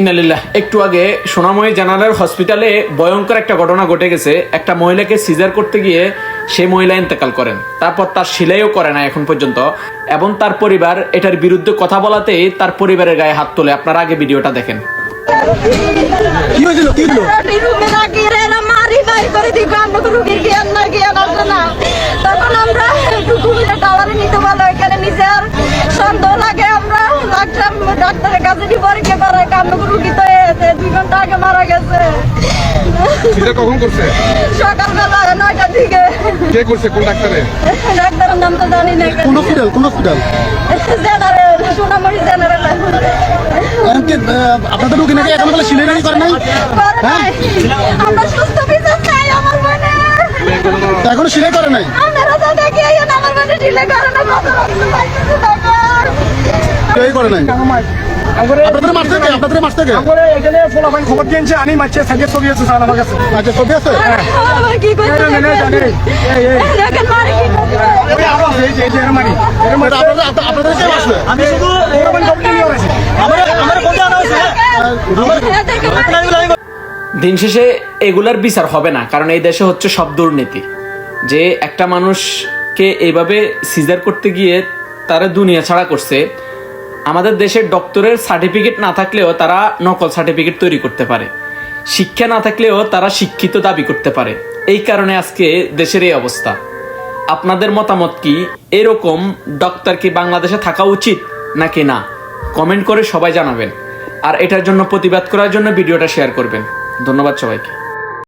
ইনালিল্লাহ একটু আগে সোনাময়ী জেনারেল হসপিটালে ভয়ঙ্কর একটা ঘটনা ঘটে গেছে। একটা মহিলাকে সিজার করতে গিয়ে সেই মহিলা ইন্তেকাল করেন। তারপর তার সিলাইও করে না এখন পর্যন্ত। এবং তার পরিবার এটার বিরুদ্ধে কথা বলাতেই তার পরিবারের গায়ে হাত তোলে। আপনারা আগে ভিডিওটা দেখেন। কি হয়েছিল? কি হলো রুমে রাখি রে না মারি বাই করে দিব। আমরা তো রুগীর জ্ঞান না জ্ঞান আছে না। তখন আমরা একটু কুমিরে টাওয়ারে নিতে এখানে নিজের সন্দেহ লাগে। আমরা ডাক্তার ডাক্তারের কাছে নিয়ে পরীক্ষা করে কান্না রুগী তো এসে দুই ঘণ্টা আগে মারা গেছে। এটা কখন করছে? সকালবেলা নয়টার দিকে। কে করছে? কোন ডাক্তারে? ডাক্তারের নাম তো জানি না। কোন হসপিটাল কোন হসপিটাল জেনারেল সোনামণি জেনারেল। আপনাদের রুগী নাকি এখন বলে সিলেটারি করে নাই? করে নাই। আমরা সুস্থ বিচার চাই আমার মনে এখনও সিলাই করে নাই? তো দেখি আমার মনে করে না কেউই করে নাই। আপনাদের থেকে আপনাদের থেকে এখানে ফলাফল খবর দিয়েছে সাইডে ছবি আছে স্যার আমার কাছে আচ্ছা ছবি আছে? কি করতে। আপনাদের আমি শুধু। দিন শেষে এগুলার বিচার হবে না কারণ এই দেশে হচ্ছে সব দুর্নীতি। যে একটা মানুষকে এইভাবে সিজার করতে গিয়ে তারা দুনিয়া ছাড়া করছে আমাদের দেশের ডক্টরের সার্টিফিকেট না থাকলেও তারা নকল সার্টিফিকেট তৈরি করতে পারে। শিক্ষা না থাকলেও তারা শিক্ষিত দাবি করতে পারে। এই কারণে আজকে দেশের এই অবস্থা। আপনাদের মতামত কি? এরকম ডক্টর কি বাংলাদেশে থাকা উচিত নাকি না? কমেন্ট করে সবাই জানাবেন। আর এটার জন্য প্রতিবাদ করার জন্য ভিডিওটা শেয়ার করবেন। ধন্যবাদ সবাইকে।